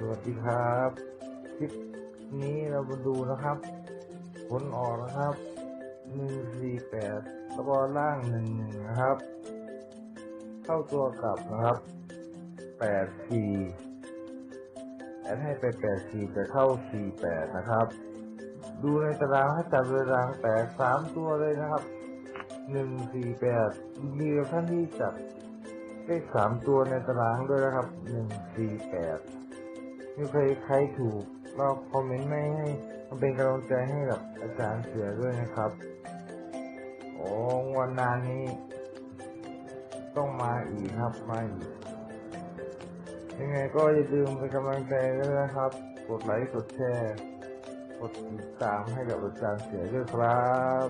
สวัสดีครับคลิปนี้เรามาดูนะครับ ผลออกนะครับหนึ่งสี่แปดแล้วก็ล่างหนึ่งหนึ่งนะครับ เข้าตัวกลับนะครับแปดสี่แอดให้ไปแปดสี่แต่เข้าสี่แปดนะครับ ดูในตารางให้จับเวลางแตกสามตัวเลยนะครับหนึ่งสี่แปดมีท่านที่จับเลขสามตัวในตารางด้วยนะครับหนึ่งสี่แปด มีใครใครถูกเราคอมเมนต์ไม่ให้มันเป็นกำลังใจให้กับอาจารย์เสือด้วยนะครับโอ้วันนานนี้ ต้องมาอีกครับมาอีกยังไงก็อย่าลืมเป็นกำลังใจด้วยนะครับ กดไลค์กดแชร์ กดติดตามให้กับอาจารย์เสือด้วยครับ